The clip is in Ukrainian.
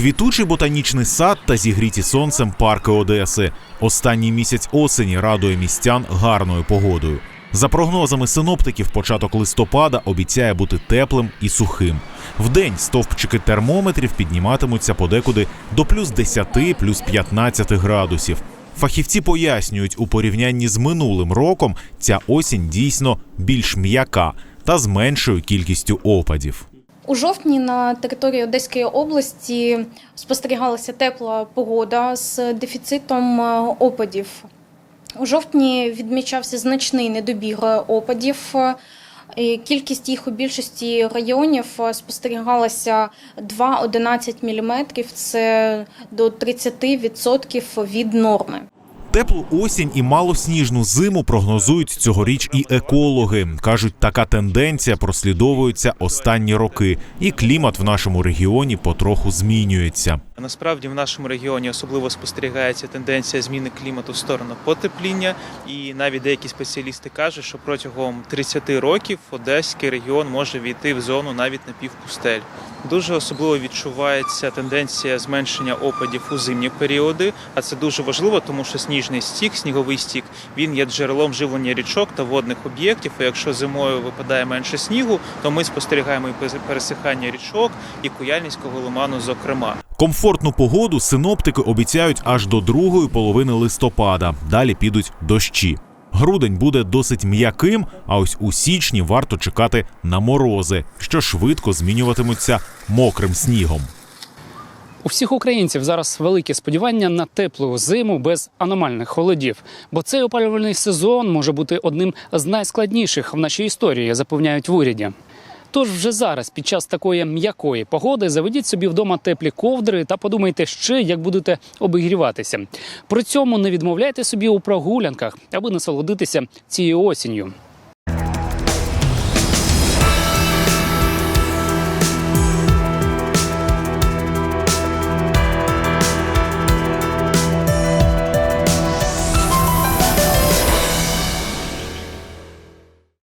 Квітучий ботанічний сад та зігріті сонцем парки Одеси. Останній місяць осені радує містян гарною погодою. За прогнозами синоптиків, початок листопада обіцяє бути теплим і сухим. Вдень стовпчики термометрів підніматимуться подекуди до плюс 10, плюс 15 градусів. Фахівці пояснюють, у порівнянні з минулим роком ця осінь дійсно більш м'яка та з меншою кількістю опадів. У жовтні на території Одеської області спостерігалася тепла погода з дефіцитом е, опадів. У жовтні відмічався значний недобір опадів. Е, Кількість їх у більшості районів е, спостерігалася 2-11 мм, це до 30% від норми. Теплу осінь і малосніжну зиму прогнозують цьогоріч і екологи. кажуть, така тенденція прослідовується останні роки, і клімат в нашому регіоні потроху змінюється. Насправді в нашому регіоні особливо спостерігається тенденція зміни клімату в сторону потепління, і навіть деякі спеціалісти кажуть, що протягом 30 років Одеський регіон може війти в зону навіть напівпустель. Дуже особливо відчувається тенденція зменшення опадів у зимні періоди, а це дуже важливо, тому що сніжний стік, сніговий стік, він є джерелом живлення річок та водних об'єктів. І якщо зимою випадає менше снігу, то ми спостерігаємо і пересихання річок, і Куяльницького лиману, зокрема. Комфортну погоду синоптики обіцяють аж до другої половини листопада. Далі підуть дощі. Грудень буде досить м'яким, а ось у січні варто чекати на морози, що швидко змінюватимуться мокрим снігом. У всіх українців зараз великі сподівання на теплу зиму без аномальних холодів, бо цей опалювальний сезон може бути одним з найскладніших в нашій історії, запевняють в уряді. Тож вже зараз, під час такої м'якої погоди, заведіть собі вдома теплі ковдри та подумайте ще, як будете обігріватися. При цьому не відмовляйте собі у прогулянках, аби насолодитися цією осінню.